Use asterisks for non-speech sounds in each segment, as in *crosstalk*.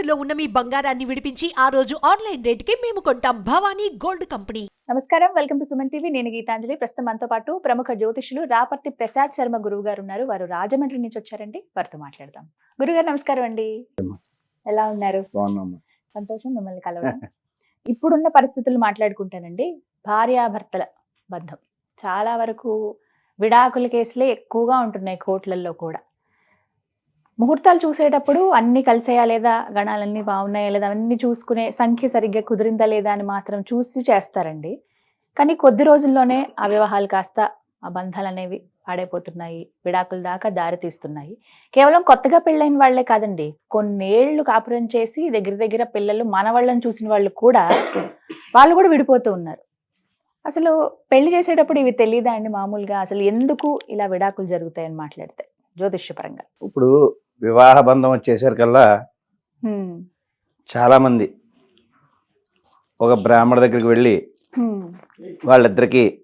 తాకట్టులో ఉన్న మీ బంగారాన్ని విడిపించి ఆ రోజు ఆన్లైన్ రేటుకి మేము కొంటాం. Bhavani gold company. నమస్కారం. Welcome to Suman TV. నేను గీతాంజలి. ప్రస్తుతం మనతో పాటు ప్రముఖ జ్యోతిషులు రాపర్తి ప్రసాద్ శర్మ గురువు గారు ఉన్నారు. వారు రాజమండ్రి నుంచి వచ్చారండి. వారితో మాట్లాడదాం. గురుగారు నమస్కారం అండి. ఎలా ఉన్నారు? సంతోషం. మిమ్మల్ని కలవడం. ఇప్పుడున్న పరిస్థితులు మాట్లాడుకుంటానండి. భార్యాభర్తల బంధం. చాలా వరకు విడాకుల కేసులే ఎక్కువగా ఉంటున్నాయి కోర్టులలో కూడా. ముహూర్తాలు చూసేటప్పుడు అన్ని కలిసాయా లేదా? గణాలన్నీ బాగున్నాయా లేదా? అన్ని చూసుకునే సంఖ్య సరిగ్గా కుదిరిందా లేదా అని మాత్రం చూసి చేస్తారండి. కానీ కొద్ది రోజుల్లోనే ఆ వివాహాలు కాస్త ఆ బంధాలు అనేవి పాడైపోతున్నాయి. విడాకుల దాకా దారి తీస్తున్నాయి. కేవలం కొత్తగా పెళ్ళైన వాళ్ళే కాదండి. కొన్నేళ్ళు కాపురం చేసి దగ్గర దగ్గర పిల్లలు మనవాళ్ళని చూసిన వాళ్ళు కూడా వాళ్ళు కూడా విడిపోతూ ఉన్నారు. అసలు పెళ్ళి చేసేటప్పుడు ఇవి తెలియదా అండి మామూలుగా? అసలు ఎందుకు ఇలా విడాకులు జరుగుతాయని మాట్లాడితే? జ్యోతిష్యపరంగా. ఇప్పుడు వివాహ బంధం వచ్చేసరికల్లా. చాలామంది ఒక బ్రాహ్మణ దగ్గరికి వెళ్ళి. వాళ్ళిద్దరికి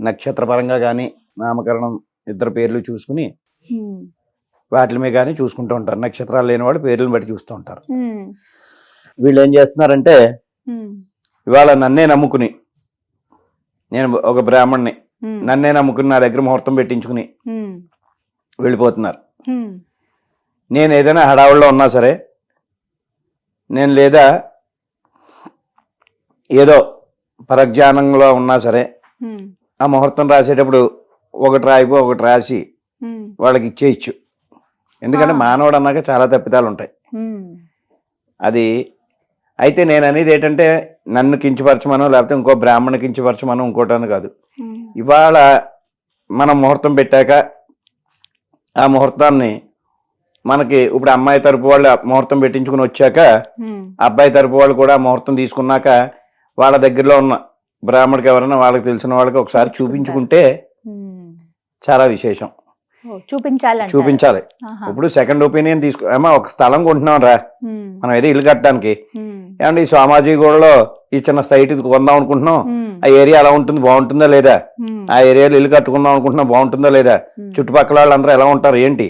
నక్షత్రపరంగా కానీ నామకరణం ఇద్దరు పేర్లు చూసుకుని. వాటి మీద కానీ చూసుకుంటూ ఉంటారు నక్షత్రాలు లేని వాళ్ళు పేర్లను బట్టి చూస్తూ ఉంటారు. వీళ్ళు ఏం చేస్తున్నారంటే. ఇవాళ నన్నే నమ్ముకుని నేను ఒక బ్రాహ్మణ్ణి హ్మ్. నన్నే నమ్ముకుని నా దగ్గర ముహూర్తం పెట్టించుకుని. వెళ్ళిపోతున్నారు. నేను ఏదైనా హడావుల్లో ఉన్నా సరే నేను లేదా ఏదో పరజ్ఞానంలో ఉన్నా సరే. ఆ ముహూర్తం రాసేటప్పుడు ఒకటి రాయిపో ఒకటి రాసి. వాళ్ళకి ఇచ్చేయచ్చు ఎందుకంటే. మానవుడు అన్నాక చాలా తప్పిదాలు ఉంటాయి. అది అయితే నేను అనేది ఏంటంటే నన్ను కించపరచమనో లేకపోతే ఇంకో బ్రాహ్మణ కించపరచమనో ఇంకోటని కాదు. ఇవాళ మనం ముహూర్తం పెట్టాక ఆ ముహూర్తాన్ని మనకి ఇప్పుడు అమ్మాయి తరపు వాళ్ళు ముహూర్తం పెట్టించుకుని వచ్చాక. అబ్బాయి తరపు వాళ్ళు కూడా ముహూర్తం తీసుకున్నాక వాళ్ళ దగ్గరలో ఉన్న బ్రాహ్మడికి ఎవరైనా వాళ్ళకి తెలిసిన వాళ్ళకి ఒకసారి చూపించుకుంటే. చాలా విశేషం. చూపించాలి ఆహా. ఇప్పుడు సెకండ్ ఒపీనియన్ తీసుకో అమ్మా ఒక స్థలం కొంటున్నాం రా. మనం ఏదో ఇల్లు కట్టడానికి. ఏమంటే ఈ సామాజిక గోడలో ఈ చిన్న సైట్ ఇది కొందాం అనుకుంటున్నాం. ఆ ఏరియా అలా ఉంటుంది బాగుంటుందా లేదా. ఆ ఏరియాలో ఇల్లు కట్టుకుందాం అనుకుంటున్నాం బాగుంటుందా లేదా. చుట్టుపక్కల వాళ్ళందరూ ఎలా ఉంటారు ఏంటి.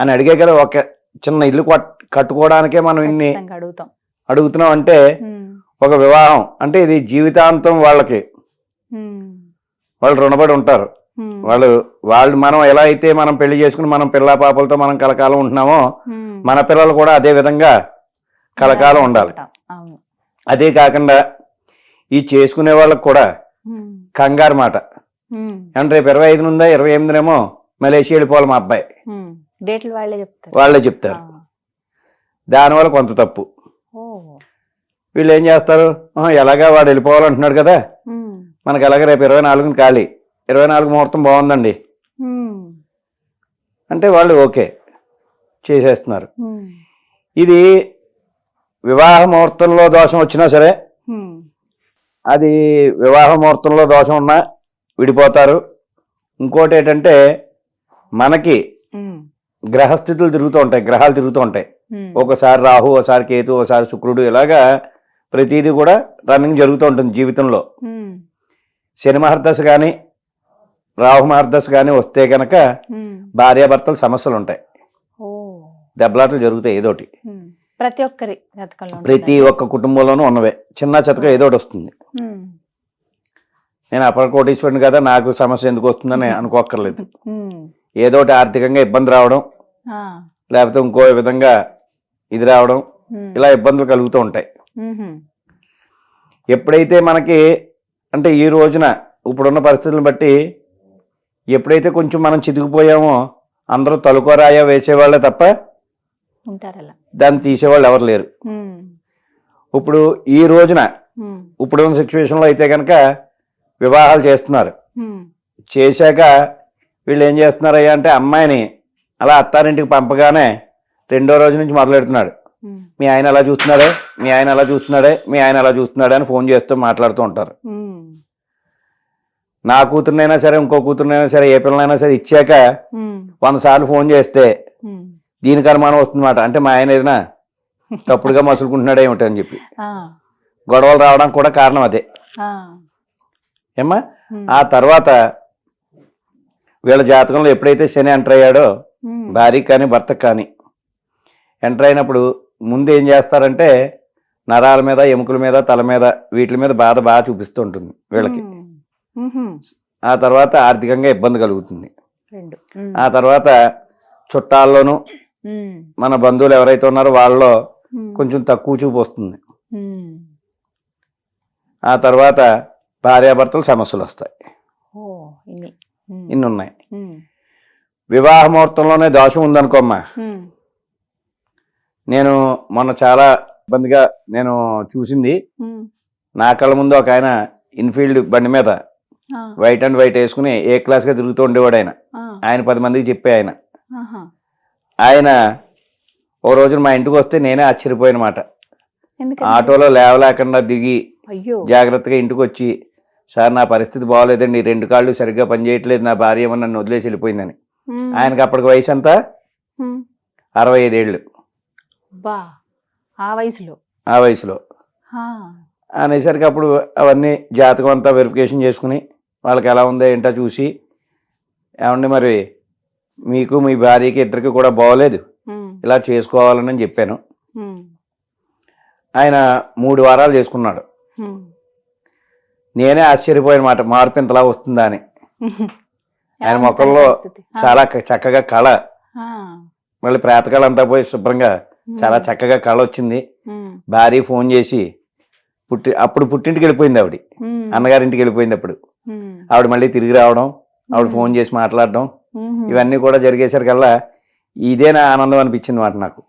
అని అడిగే కదా ఒక చిన్న ఇల్లు కట్- కట్టుకోవడానికే మనం ఇన్ని అడుగుతాం అడుగుతున్నాం అంటే. ఒక వివాహం అంటే ఇది జీవితాంతం వాళ్ళకి. వాళ్ళు రుణపడి ఉంటారు. వాళ్ళు వాళ్ళు మనం ఎలా అయితే మనం పెళ్ళి చేసుకుని మనం పిల్ల పాపలతో మనం కలకాలం ఉంటున్నామో. మన పిల్లలు కూడా అదే విధంగా కలకాలం ఉండాలి అదే కాకుండా ఈ చేసుకునే వాళ్ళకి కూడా. కంగారు మాట. అంటే రేపు ఇరవై ఐదు నుందా ఇరవై ఎనిమిదినేమో మలేషియా వెళ్ళిపోవాలి మా అబ్బాయి. డేట్లు వాళ్ళే చెప్తారు వాళ్ళే చెప్తారు. దానివల్ల కొంత తప్పు. వీళ్ళు ఏం చేస్తారు "ఆహా, ఎలాగా వాడు వెళ్ళిపోవాలంటున్నాడు కదా. మనకి ఎలాగ రేపు ఇరవై నాలుగుని ఖాళీ ఇరవై నాలుగు ముహూర్తం బాగుందండి. అంటే వాళ్ళు ఓకే చేసేస్తున్నారు. ఇది వివాహ ముహూర్తంలో దోషం వచ్చినా సరే. అది వివాహ ముహూర్తంలో దోషం ఉన్నా విడిపోతారు ఇంకోటి ఏంటంటే మనకి. గ్రహస్థితులు తిరుగుతూ ఉంటాయి గ్రహాలు తిరుగుతూ ఉంటాయి. ఒకసారి రాహు ఒకసారి కేతు ఒకసారి శుక్రుడు ఇలాగా ప్రతిదీ కూడా రన్నింగ్ జరుగుతూ ఉంటుంది జీవితంలో. శని మహర్దశ కానీ రాహు మహర్దశ కానీ వస్తే కనుక. భార్యాభర్తలు సమస్యలు ఉంటాయి. దెబ్బలాటలు జరుగుతాయి ఏదోటి. ప్రతి ఒక్కరి ప్రతి ఒక్క కుటుంబంలోనూ ఉన్నవే చిన్న చితక ఏదో ఒకటి వస్తుంది. నేను అప్పటి కోటీశ్వరుని కదా నాకు సమస్య ఎందుకు వస్తుందని అనుకోక్కర్లేదు హ్మ్. ఏదో ఒకటి ఆర్థికంగా ఇబ్బంది రావడం. లేకపోతే ఇంకో విధంగా ఇది రావడం. ఇలా ఇబ్బందులు కలుగుతూ ఉంటాయి. ఎప్పుడైతే మనకి అంటే ఈ రోజున ఇప్పుడున్న పరిస్థితులను బట్టి ఎప్పుడైతే కొంచెం మనం చితికిపోయామో అందరూ తలుకోరాయ వేసేవాళ్ళే తప్ప దాన్ని తీసేవాళ్ళు ఎవరు లేరు. ఇప్పుడు ఈ రోజున. ఇప్పుడున్న సిచ్యువేషన్లో అయితే కనుక వివాహాలు చేస్తున్నారు. చేశాక వీళ్ళు ఏం చేస్తున్నారయ్యా అంటే అమ్మాయిని అలా అత్తారింటికి పంపగానే రెండో రోజు నుంచి మొదలెడుతున్నాడు. మీ ఆయన అలా చూస్తున్నాడే మీ ఆయన అలా చూస్తున్నాడే మీ ఆయన అలా చూస్తున్నాడే అని ఫోన్ చేస్తూ మాట్లాడుతూ ఉంటారు. నా కూతురునైనా సరే ఇంకో కూతురునైనా సరే ఏ పిల్లనైనా సరే ఇచ్చాక. వంద సార్లు ఫోన్ చేస్తే. దీనికి అనుమానం వస్తుందన్నమాట అంటే మా ఆయన ఏదైనా తప్పుడుగా మసులుకుంటున్నాడే ఏమిటి అని చెప్పి. గొడవలు రావడానికి కూడా కారణం అదే. ఏమ్మా. ఆ తర్వాత వీళ్ళ జాతకంలో ఎప్పుడైతే శని ఎంటర్ అయ్యాడో హ్మ్. భార్యకి కానీ భర్తకు కానీ ఎంటర్ అయినప్పుడు ముందు ఏం చేస్తారంటే నరాల మీద ఎముకల మీద తల మీద వీటి మీద బాధ బాగా చూపిస్తూ ఉంటుంది వీళ్ళకి. ఆ తర్వాత ఆర్థికంగా ఇబ్బంది కలుగుతుంది. ఆ తర్వాత చుట్టాల్లోనూ. మన బంధువులు ఎవరైతే ఉన్నారో వాళ్ళలో. కొంచెం తక్కువ చూపు వస్తుంది. ఆ తర్వాత భార్యాభర్తలు సమస్యలు వస్తాయి ఇన్ని ఉన్నాయి. వివాహ ముహూర్తంలోనే దోషం ఉందనుకోమ్మా. నేను మొన్న చాలా ఇబ్బందిగా నేను చూసింది. నా కళ్ళ ముందు ఒక ఆయన ఇన్ఫీల్డ్ బండి మీద. వైట్ అండ్ వైట్ వేసుకుని ఏ క్లాస్గా తిరుగుతూ ఉండేవాడు ఆయన. ఆయన పది మందికి చెప్పే ఆయన. ఆయన ఓ రోజున మా ఇంటికి వస్తే నేనే ఆశ్చర్యపోయిన మాట ఆటోలో లేవలేకుండా దిగి జాగ్రత్తగా ఇంటికి వచ్చి సార్ నా పరిస్థితి బాగోలేదండి రెండు కాళ్ళు సరిగ్గా పనిచేయట్లేదు నా భార్య నన్ను వదిలేసి వెళ్ళిపోయిందని. ఆయనకి అప్పటికి వయసు ఎంత. అరవై ఐదేళ్ళు బా ఆ వయసులో ఆ వయసులో ఆ. అనేసరికి అప్పుడు అవన్నీ జాతకం అంతా వెరిఫికేషన్ చేసుకుని వాళ్ళకి ఎలా ఉందో ఏంటో చూసి ఏమండి మరి మీకు మీ భార్యకి ఇద్దరికి కూడా బాగోలేదు. ఇలా చేసుకోవాలని చెప్పాను. ఆయన మూడు వారాలు చేసుకున్నాడు. నేనే ఆశ్చర్యపోయిన మాట మార్పు ఇంతలా వస్తుందా అని ఆయన? ఆ. చాలా చక్కగా కళ. మళ్ళీ ప్రేతకాలం అంతా పోయి శుభ్రంగా. చాలా చక్కగా కళ వచ్చింది. భార్య ఫోన్ చేసి పుట్టి అప్పుడు పుట్టింటికి వెళ్ళిపోయింది ఆవిడ. అన్నగారింటికి వెళ్ళిపోయింది అప్పుడు. ఆవిడ మళ్ళీ తిరిగి రావడం ఆవిడ ఫోన్ చేసి మాట్లాడడం. ఇవన్నీ కూడా జరిగేసరికల్లా ఇదే నా ఆనందం అనిపించింది మాట నాకు.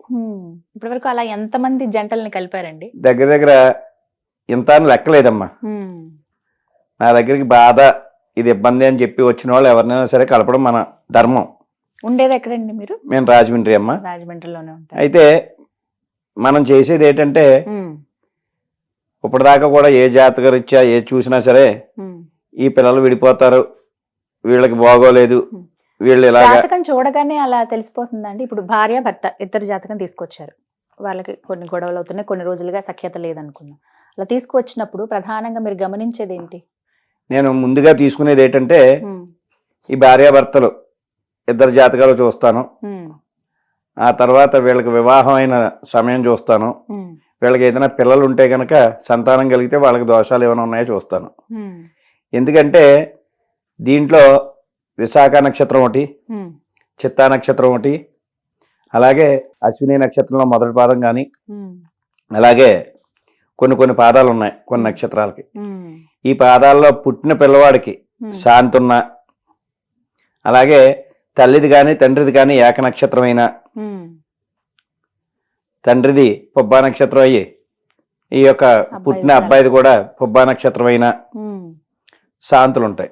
ఇప్పటివరకు అలా ఎంతమంది జంటల్ని కలిపారండి దగ్గర దగ్గర ఇంత అని లెక్కలేదమ్మా. నా దగ్గరికి బాధ ఇది ఇబ్బంది అని చెప్పి వచ్చిన వాళ్ళు ఎవరినైనా సరే కలపడం మన ధర్మం. ఉండేది ఎక్కడండి మీరు? మేము రాజమండ్రి అమ్మ. రాజమండ్రిలోనే ఉంటారు. అయితే మనం చేసేది ఏంటంటే. ఇప్పటిదాకా కూడా ఏ జాతక రీత్యా ఏ చూసినా సరే. ఈ పిల్లలు విడిపోతారు. వీళ్ళకి బాగోలేదు. వీళ్ళు ఇలాగా జాతకం చూడగానే అలా తెలిసిపోతుందండి. ఇప్పుడు భార్య భర్త ఇద్దరు జాతకం తీసుకొచ్చారు. వాళ్ళకి కొన్ని గొడవలు అవుతున్నాయి. కొన్ని రోజులుగా సఖ్యత లేదనుకున్నాం అలా తీసుకువచ్చినప్పుడు ప్రధానంగా మీరు గమనించేది ఏంటి నేను ముందుగా తీసుకునేది ఏంటంటే. ఈ భార్యాభర్తలు ఇద్దరు జాతకాలు చూస్తాను. ఆ తర్వాత వీళ్ళకి వివాహం అయిన సమయం చూస్తాను. వీళ్ళకి ఏదైనా పిల్లలు ఉంటే కనుక సంతానం కలిగితే వాళ్ళకి దోషాలు ఏమైనా ఉన్నాయో చూస్తాను. ఎందుకంటే దీంట్లో విశాఖ నక్షత్రం ఒకటి. చిత్తా నక్షత్రం ఒకటి అలాగే అశ్విని నక్షత్రంలో మొదటి పాదం కానీ. అలాగే కొన్ని కొన్ని పాదాలు ఉన్నాయి కొన్ని నక్షత్రాలకి. ఈ పాదాల్లో పుట్టిన పిల్లవాడికి ఉమ్. శాంతి ఉన్న అలాగే తల్లిది కానీ తండ్రిది కానీ ఏక నక్షత్రమైన. తండ్రిది పుబ్బా నక్షత్రం అయ్యి ఈ యొక్క పుట్టిన. అబ్బాయిది కూడా పుబ్బా నక్షత్రమైన. శాంతులు ఉంటాయి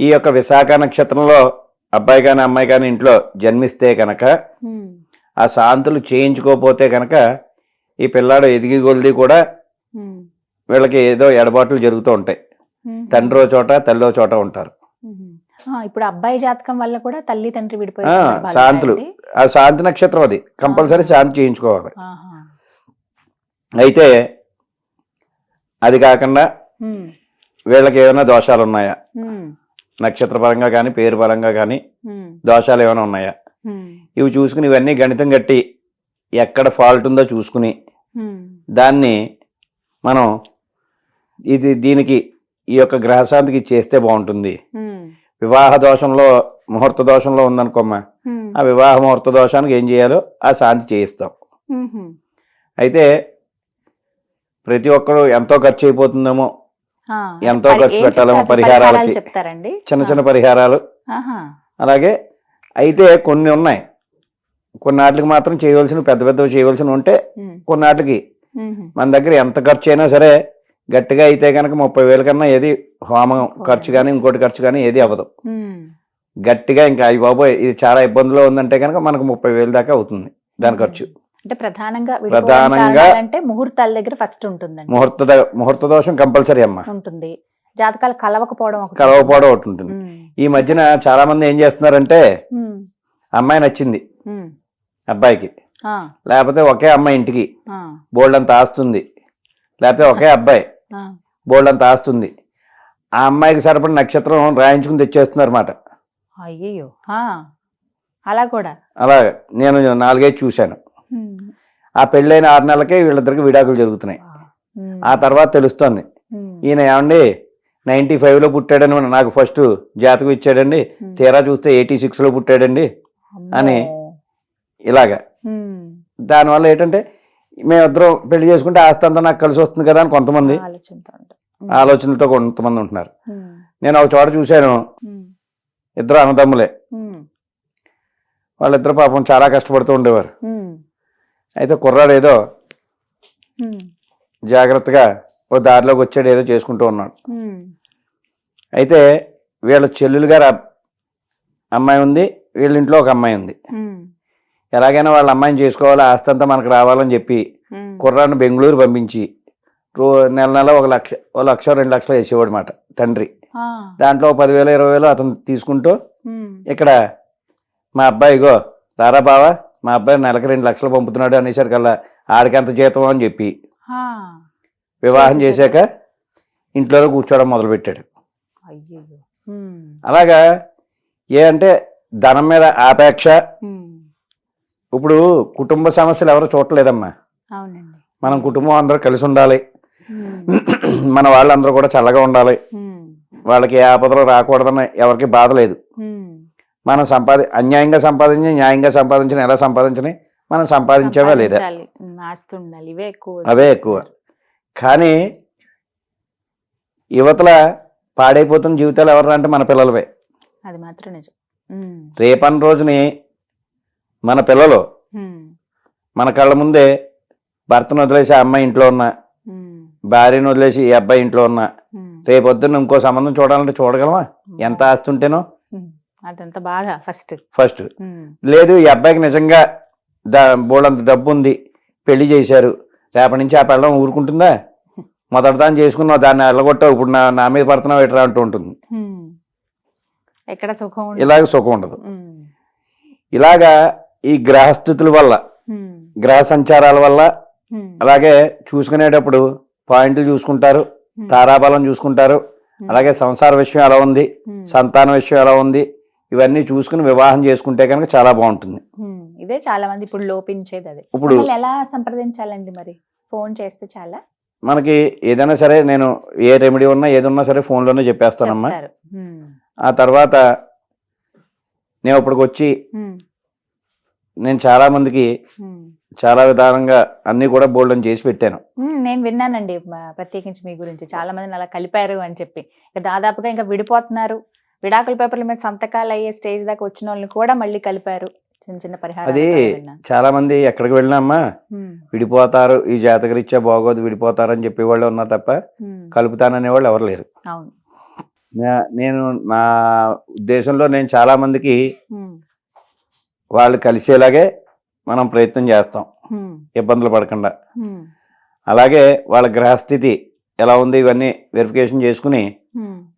ఈ యొక్క విశాఖ నక్షత్రంలో అబ్బాయి కానీ అమ్మాయి కానీ ఇంట్లో జన్మిస్తే కనుక. ఆ శాంతులు చేయించుకోకపోతే కనుక ఈ పిల్లాడు ఎదిగి కూడా. వీళ్ళకి ఏదో ఎడబాట్లు జరుగుతూ ఉంటాయి. తండ్రో చోట తల్లో చోట ఉంటారు ఇప్పుడు అబ్బాయి జాతకం వల్ల కూడా తల్లి తండ్రి విడిపోయే శాంతులు? ఆ శాంతి నక్షత్రం అది కంపల్సరీ శాంతి చేయించుకోవాలి. అయితే అది కాకుండా. వీళ్ళకి ఏమైనా దోషాలు ఉన్నాయా. నక్షత్ర పరంగా కానీ పేరు పరంగా కానీ. దోషాలు ఏమైనా ఉన్నాయా. ఇవి చూసుకుని ఇవన్నీ గణితం కట్టి ఎక్కడ ఫాల్ట్ ఉందో చూసుకుని. దాన్ని మనం ఇది దీనికి ఈ యొక్క గ్రహశాంతికి చేస్తే బాగుంటుంది. వివాహ దోషంలో ముహూర్త దోషంలో ఉందనుకోమ్మా. ఆ వివాహ ముహూర్త దోషానికి ఏం చేయాలో ఆ శాంతి చేయిస్తాం. అయితే ప్రతి ఒక్కరు ఎంతో ఖర్చు అయిపోతుందేమో ఎంతో ఖర్చు పెట్టాలేమో? పరిహారాలకి. పరిహారాలు చెప్తారండి చిన్న చిన్న. పరిహారాలు. అలాగే అయితే కొన్ని ఉన్నాయి కొన్నాటికి మాత్రం చేయవలసిన పెద్ద పెద్దవి చేయవలసినవి ఉంటే. కొన్నాటికి. మన దగ్గర ఎంత ఖర్చు అయినా సరే గట్టిగా అయితే కనుక ముప్పై వేల కన్నా ఏది హోమం ఖర్చు కానీ ఇంకోటి ఖర్చు కానీ ఏది అవ్వదు. గట్టిగా ఇంకా అయ్యి బాబోయ్ ఇది చాలా ఇబ్బందిలో ఉందంటే కనుక మనకు ముప్పై వేలు దాకా అవుతుంది దాని ఖర్చు. అంటే ప్రధానంగా ప్రధానంగా- అంటే ముహూర్తాల దగ్గర ఫస్ట్ ఉంటుందండి. ముహూర్త ముహూర్త దోషం కంపల్సరీ అమ్మ. ఉంటుంది. జాతకాలు కలవకపోవడం ఒకటి. కలవపోవడం ఒకటి ఉంటుంది. ఈ మధ్యన చాలా మంది ఏం చేస్తున్నారంటే. అమ్మాయి నచ్చింది. అబ్బాయికి. లేకపోతే ఒకే అమ్మాయి ఇంటికి. బోల్డ్ అంత ఆస్తుంది. లేకపోతే ఒకే అబ్బాయి. బోల్డ్ అంత ఆస్తుంది. ఆ అమ్మాయికి సరిపడిన నక్షత్రం రాయించుకుని తెచ్చేస్తున్నారు అన్నమాట అయ్యయ్యో. ఆ, అలా కూడా? అలా నేను నాలుగైదు చూశాను. ఆ పెళ్ళైన ఆరు నెలలకే వీళ్ళిద్దరికి విడాకులు జరుగుతున్నాయి. ఆ. తర్వాత తెలుస్తోంది. ఈయన ఏమండి నైన్టీ ఫైవ్లో పుట్టాడని మన- నాకు ఫస్ట్ జాతకం ఇచ్చాడండి. తీరా చూస్తే ఎయిటీ సిక్స్లో పుట్టాడండి. అని ఇలాగా. దానివల్ల ఏంటంటే మేమిద్దరం పెళ్ళి చేసుకుంటే ఆస్తి అంతా నాకు కలిసి వస్తుంది కదా అని కొంతమంది. ఆలోచనలతో కొంతమంది ఉంటున్నారు. నేను ఒక చోట చూశాను. ఇద్దరు అన్నదమ్ములే. వాళ్ళిద్దరు పాపం చాలా కష్టపడుతూ ఉండేవారు. అయితే కుర్రాడు ఏదో. జాగ్రత్తగా ఓ దారిలోకి వచ్చాడు ఏదో చేసుకుంటూ ఉన్నాడు. అయితే వీళ్ళ చెల్లెలు గారు అమ్మాయి ఉంది వీళ్ళ ఇంట్లో ఒక అమ్మాయి ఉంది. ఎలాగైనా వాళ్ళ అమ్మాయిని చేసుకోవాలి ఆస్తి అంతా మనకు రావాలని చెప్పి ఉమ్. కుర్రాడిని బెంగళూరు పంపించి రో నెల నెల ఒక లక్ష ఒక లక్ష రెండు లక్షలు వేసేవాడు మాట తండ్రి. దాంట్లో పదివేలు ఇరవై వేలు అతను తీసుకుంటూ. ఇక్కడ మా అబ్బాయిగో రారా బావా మా అబ్బాయి నెలకి రెండు లక్షలు పంపుతున్నాడు అనేసరికల్లా ఆడికి ఎంత జీతం అని చెప్పి. వివాహం? చేశాక ఇంట్లోనే కూర్చోవడం మొదలుపెట్టాడు. అలాగా ఏ అంటే ధనం మీద ఆపేక్ష. ఇప్పుడు కుటుంబ సమస్యలు ఎవరు చూడలేదమ్మా మనం కుటుంబం అందరూ కలిసి ఉండాలి. మన వాళ్ళందరూ కూడా చల్లగా ఉండాలి. వాళ్ళకి ఏ ఆపదలు రాకూడదని ఎవరికి బాధ లేదు. మనం సంపాది అన్యాయంగా సంపాదించి న్యాయంగా సంపాదించిన ఎలా సంపాదించని మనం సంపాదించామా లేదా? అవే ఎక్కువ. కానీ యువతల పాడైపోతున్న జీవితాలు ఎవరు అంటే మన పిల్లలవే. అది మాత్రం నిజం. ఉమ్. రేపని రోజుని మన పిల్లలు. మన కళ్ళ ముందే భర్తను వదిలేసి ఆ అమ్మాయి ఇంట్లో ఉన్న. భార్యను వదిలేసి ఈ అబ్బాయి ఇంట్లో ఉన్న ఉమ్. రేపొద్దున్న ఇంకో సంబంధం చూడాలంటే చూడగలమా ఎంత ఆస్తి ఉంటేనో ఉమ్. అదంత బాధ ఫస్ట్ ఫస్ట్. లేదు ఈ అబ్బాయికి నిజంగా బోళ్ళంత డబ్బు ఉంది పెళ్ళి చేశారు రేపటి నుంచి ఆ పిల్లం ఊరుకుంటుందా మొదటి దాన్ని చేసుకున్నావు దాన్ని వెళ్ళగొట్టావు ఇప్పుడు నా నా మీద పడుతున్నావు ఎట్రా అంటూ ఉంటుంది. ఎక్కడ సుఖం. ఇలాగ సుఖం ఉండదు. ఇలాగా ఈ గ్రహస్థితుల వల్ల. గ్రహ సంచారాల వల్ల. అలాగే చూసుకునేటప్పుడు పాయింట్లు చూసుకుంటారు. తారాబలం చూసుకుంటారు. అలాగే సంసార విషయం ఎలా ఉంది. సంతాన విషయం ఎలా ఉంది ఇవన్నీ చూసుకుని వివాహం చేసుకుంటే కనుక చాలా బాగుంటుంది. ఇదే చాలా మంది ఇప్పుడు లోపించేది అదే ఇప్పుడు ఎలా సంప్రదించాలండి మరి ఫోన్ చేస్తే చాలా మనకి ఏదైనా సరే నేను ఏ రెమెడీ ఉన్నా ఏది ఉన్నా సరే ఫోన్లోనే చెప్పేస్తానమ్మా. ఆ తర్వాత నేను ఇప్పటికి వచ్చి. నేను చాలా మందికి. చాలా విధానంగా అన్ని కూడా బోల్డన్ చేసి పెట్టాను. నేను విన్నానండి ప్రత్యేకించి మీ గురించి. చాలా మందిని అలా కలిపారు అని చెప్పి. దాదాపుగా ఇంకా విడిపోతున్నారు. విడాకుల పేపర్ల మీద సంతకాలు అయ్యే స్టేజ్ దాకా వచ్చిన వాళ్ళని కూడా మళ్ళీ కలిపారు. చిన్న చిన్న పరిహారాలు అది. చాలా మంది ఎక్కడికి వెళ్ళినామ్మా విడిపోతారు ఈ జాతకరీత్యా బాగోదు విడిపోతారు అని చెప్పేవాళ్ళు ఉన్నారు తప్ప ఉమ్, కలుపుతాననే వాళ్ళు ఎవరు లేరు. అవును. నేను నా ఉద్దేశంలో నేను చాలా మందికి వాళ్ళు కలిసేలాగే మనం ప్రయత్నం చేస్తాం. ఇబ్బందులు పడకుండా. అలాగే వాళ్ళ గ్రహస్థితి ఎలా ఉంది ఇవన్నీ వెరిఫికేషన్ చేసుకుని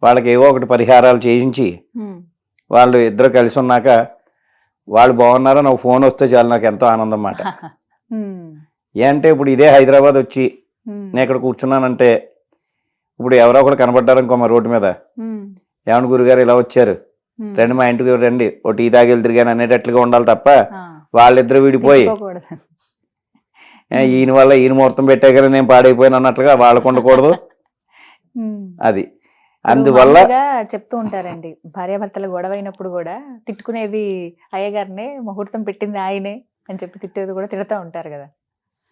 వాళ్ళకి ఏవో ఒకటి పరిహారాలు చేయించి వాళ్ళు ఇద్దరు కలిసి ఉన్నాక వాళ్ళు బాగున్నారో నాకు ఫోన్ వస్తే చాలు నాకు ఎంతో ఆనందం ఉమ్, *laughs* ఏంటంటే ఇప్పుడు ఇదే హైదరాబాద్ వచ్చి నేను ఇక్కడ కూర్చున్నానంటే ఇప్పుడు ఎవరో ఒకరు కనబడ్డారు ఇంకో మా రోడ్డు మీద. ఉమ్, ఏమన్నా గురుగారు ఇలా వచ్చారు. రండి మా ఇంటికి రండి. ఓ టీ తాగి వెళ్తురు కానీ అనేటట్లుగా ఉండాలి తప్ప వాళ్ళిద్దరు విడిపోయి. తిట్టుకోకూడదు. "ఏ, ఈయన వల్ల ఈయన ముహూర్తం పెట్టే కానీ నేను పాడైపోయాను అన్నట్లుగా వాళ్ళకు ఉండకూడదు. అది. అందువల్ల చెప్తూ ఉంటారండి. భార్యాభర్తల గొడవ అయినప్పుడు కూడా తిట్టుకునేది అయ్యగారినే ముహూర్తం పెట్టింది ఆయనే అని చెప్పి తిట్టేది కూడా తిడతా ఉంటారు కదా.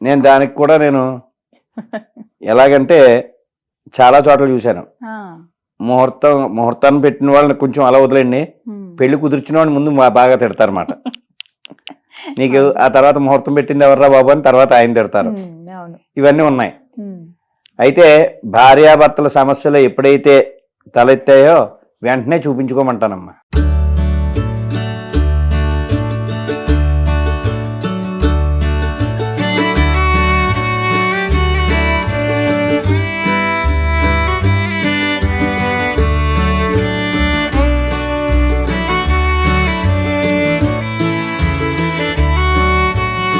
నేను దానికి కూడా నేను ఎలాగంటే చాలా చోట్ల చూశాను. ముహూర్తం ముహూర్తాన్ని పెట్టిన వాళ్ళని కొంచెం అలా వదిలేండి. పెళ్ళి కుదిర్చిన వాడిని ముందు బాగా తిడతారన్నమాట. నీకు ఆ తర్వాత ముహూర్తం పెట్టింది ఎవర్రా బాబు అని తర్వాత ఆయన తిడతారు. ఇవన్నీ ఉన్నాయి. అయితే భార్యాభర్తల సమస్యలు ఎప్పుడైతే తలెత్తాయో వెంటనే చూపించుకోమంటానమ్మా.